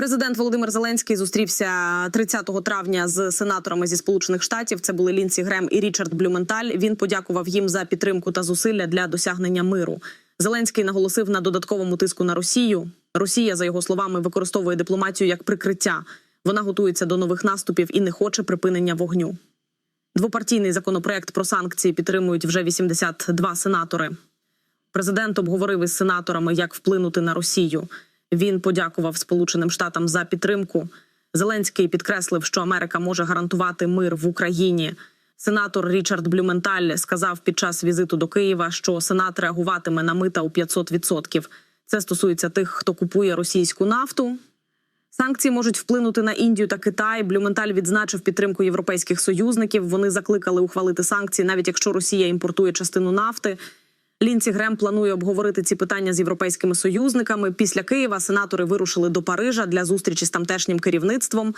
Президент Володимир Зеленський зустрівся 30 травня з сенаторами зі Сполучених Штатів. Це були Лінсі Грем і Річард Блюменталь. Він подякував їм за підтримку та зусилля для досягнення миру. Зеленський наголосив на додатковому тиску на Росію. Росія, за його словами, використовує дипломатію як прикриття. Вона готується до нових наступів і не хоче припинення вогню. Двопартійний законопроект про санкції підтримують вже 82 сенатори. Президент обговорив із сенаторами, як вплинути на Росію. Він подякував Сполученим Штатам за підтримку. Зеленський підкреслив, що Америка може гарантувати мир в Україні. Сенатор Річард Блюменталь сказав під час візиту до Києва, що Сенат реагуватиме на мита у 500%. Це стосується тих, хто купує російську нафту. Санкції можуть вплинути на Індію та Китай. Блюменталь відзначив підтримку європейських союзників. Вони закликали ухвалити санкції, навіть якщо Росія імпортує частину нафти. Лінці Грем планує обговорити ці питання з європейськими союзниками. Після Києва сенатори вирушили до Парижа для зустрічі з тамтешнім керівництвом.